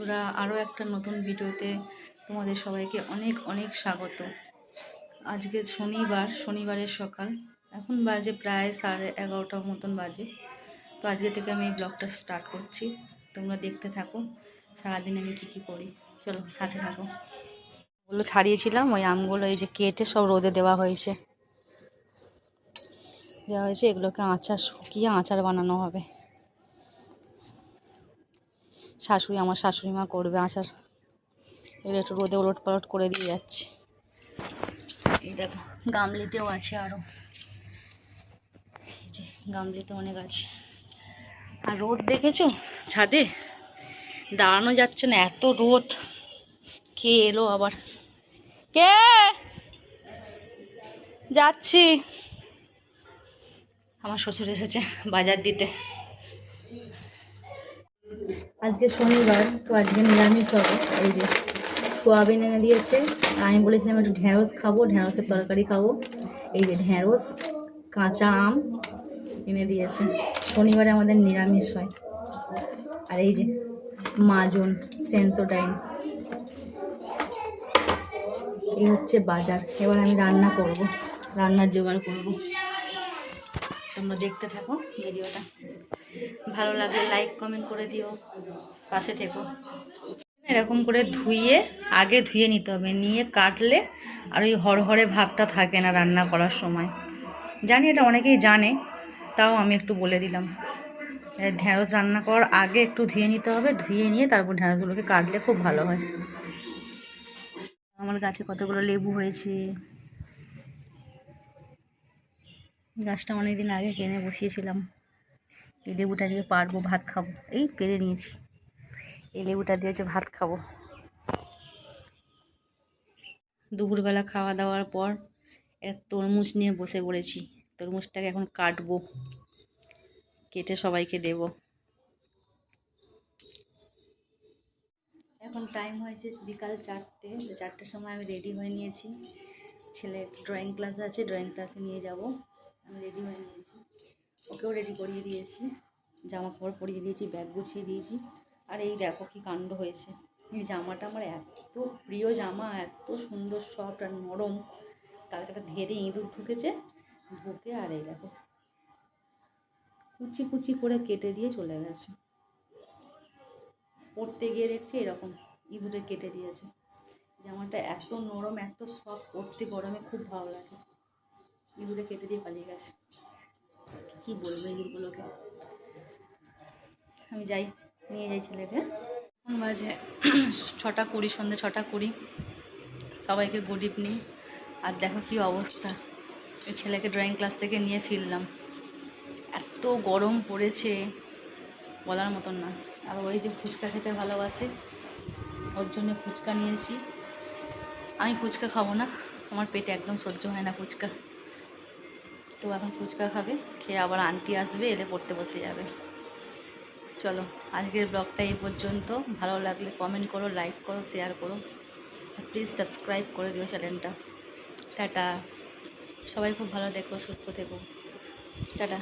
বন্ধুরা, আরও একটা নতুন ভিডিওতে তোমাদের সবাইকে অনেক অনেক স্বাগত। আজকে শনিবার, শনিবারের সকাল। এখন বাজে প্রায় সাড়ে এগারোটার মতন বাজে। তো আজকে থেকে আমি এই ব্লগটা স্টার্ট করছি। তোমরা দেখতে থাকো, সারাদিন আমি কী কী করি। চলো, সাথে থাকো। ওগুলো ছাড়িয়েছিলাম ওই আমগুলো, এই যে কেটে সব রোদে দেওয়া হয়েছে। দেওয়া হয়েছে, এগুলোকে আচার শুকিয়ে আচার বানানো হবে। শাশুড়ি আমার শাশুড়ি মা করবে আসার এগুলো একটু রোদে ওলট পালট করে দিয়ে যাচ্ছে। এই দেখো, গামলিতেও আছে আরও এই যে, গামলিতে অনেক আছে। আর রোদ দেখেছ? ছাদে? দাঁড়ানো যাচ্ছে না, এত রোদ। কে এলো আবার? কে? যাচ্ছি। আমার শ্বশুর এসেছে বাজার দিতে। আজকে শনিবার, তো আজকে নিরামিষ হবে। এই যে সোয়াবিন এনে দিয়েছে। আর আমি বলেছিলাম একটু ঢ্যাঁড়স খাব ঢ্যাঁড়সের তরকারি খাব। এই যে ঢ্যাঁড়স কাঁচা আম এনে দিয়েছে। শনিবারে আমাদের নিরামিষ হয়। আর এই যে মাজন, সেন্সোডাইন। এই হচ্ছে বাজার। এবার আমি রান্না করব, রান্নার জোগাড় করব। তোমরা দেখতে থাকো ভিডিওটা। ভালো লাগলে লাইক কমেন্ট করে দিও। পাশে থেকো। এরকম করে ধুইয়ে আগে ধুয়ে নিতে হবে। নিয়ে কাটলে আর ওই হরহরে ভাবটা থাকে না রান্না করার সময়। জানি এটা অনেকেই জানে, তাও আমি একটু বলে দিলাম। ঢ্যাঁড়স রান্না করার আগে একটু ধুয়ে নিতে হবে। ধুয়ে নিয়ে তারপর ঢ্যাঁড়সগুলোকে কাটলে খুব ভালো হয়। আমার গাছে কতগুলো লেবু হয়েছে। গাছটা অনেকদিন আগে কিনে বসিয়েছিলাম। এই লেবুটা দিয়ে পারব ভাত খাব। এই পেরে নিয়েছি। এই লেবুটা দিয়ে হচ্ছে ভাত খাব। দুপুরবেলা খাওয়া দাওয়ার পর একটা তরমুজ নিয়ে বসে পড়েছি। তরমুজটাকে এখন কাটবো। কেটে সবাইকে দেব। এখন টাইম হয়েছে বিকাল চারটে। চারটের সময় আমি রেডি হয়ে নিয়েছি। ছেলে ড্রয়িং ক্লাস আছে ড্রয়িং ক্লাসে নিয়ে যাব। আমি রেডি হয়ে নিয়েছি। ওকেও রেডি করিয়ে দিয়েছি। জামা কাপড় পরিয়ে দিয়েছি ব্যাগ গুছিয়ে দিয়েছি। আর এই দেখো কি কাণ্ড হয়েছে। এই জামাটা আমার এত প্রিয় জামা, এত সুন্দর সফট আর নরম। কালকে একটা ধেরে ইঁদুর ঢুকেছে, ঢুকে আর এই দেখো, কুচি কুচি করে কেটে দিয়ে চলে গেছে। পরতে গিয়ে দেখছি এরকম ইঁদুরে কেটে দিয়েছে। জামাটা এত নরম, এত সফট পরতে গরমে খুব ভালো লাগে। ইঁদুরে কেটে দিয়ে পালিয়ে গেছে। কি বলব ইঁদুরগুলোকে আমি যাই, নিয়ে যাই ছেলেকে। এখন বাজে ছটা কুড়ি সন্ধ্যে ছটা কুড়ি। সবাইকে গুড ইভিনিং আর দেখো কি অবস্থা। এই ছেলেকে ড্রয়িং ক্লাস থেকে নিয়ে ফিরলাম। এত গরম পড়েছে, বলার মতন না। আর ওই যে ফুচকা খেতে ভালোবাসে, ওর জন্য ফুচকা নিয়েছি। আমি ফুচকা খাব না, আমার পেটে একদম সহ্য হয় না ফুচকা। তো এখন ফুচকা খাবে, খেয়ে আবার আন্টি আসবে, এলে পড়তে বসে যাবে। চলো, আজকের ব্লগটা এই পর্যন্ত। ভালো লাগলে কমেন্ট করো লাইক করো শেয়ার করো। প্লিজ সাবস্ক্রাইব করে দিও চ্যানেলটা টাটা। সবাই খুব ভালো দেখো সুস্থ থেকো। টাটা।